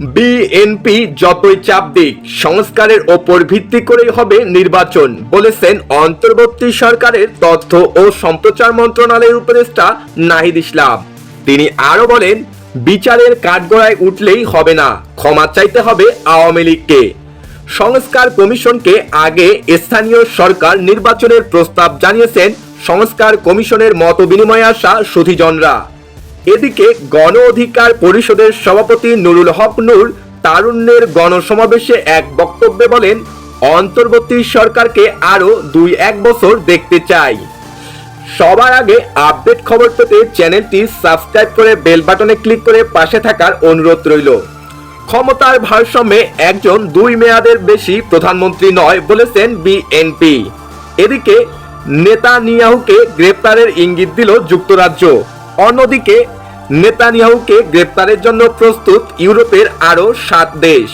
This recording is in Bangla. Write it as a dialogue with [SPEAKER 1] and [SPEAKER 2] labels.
[SPEAKER 1] বিএনপি যতই চাপ দিক, সংস্কারের ওপর ভিত্তি করেই হবে নির্বাচন, বলেছেন অন্তর্বর্তী সরকারের তথ্য ও সম্প্রচার মন্ত্রণালয়ের উপদেষ্টা নাহিদ ইসলাম। তিনি আরও বলেন, বিচারের কাঠগড়ায় উঠলেই হবে না, ক্ষমা চাইতে হবে আওয়ামী লীগকে। সংস্কার কমিশনকে আগে স্থানীয় সরকার নির্বাচনের প্রস্তাব জানিয়েছেন সংস্কার কমিশনের মত বিনিময়ে আসা সুধীজনরা এদিকে গণ অধিকার পরিষদের সভাপতি নুরুল হক নূর তারুণ্যের গণসমাবেশে এক বক্তব্যে বলেন, অন্তর্বর্তী সরকারকে আরও দুই এক বছর দেখতে চাই। সবার আগে আপডেট খবর পেতে চ্যানেলটি সাবস্ক্রাইব করে বেল বাটনে ক্লিক করে পাশে থাকার অনুরোধ রইল। ক্ষমতার ভারসাম্যে একজন দুই মেয়াদের বেশি প্রধানমন্ত্রী নয় বলেছেন বিএনপি। এদিকে নেতানিয়াহুকে গ্রেপ্তারের ইঙ্গিত দিল যুক্তরাজ্য। অন্যদিকে নেতানিয়াহুকে গ্রেপ্তারের জন্য প্রস্তুত ইউরোপের আরও সাত দেশ।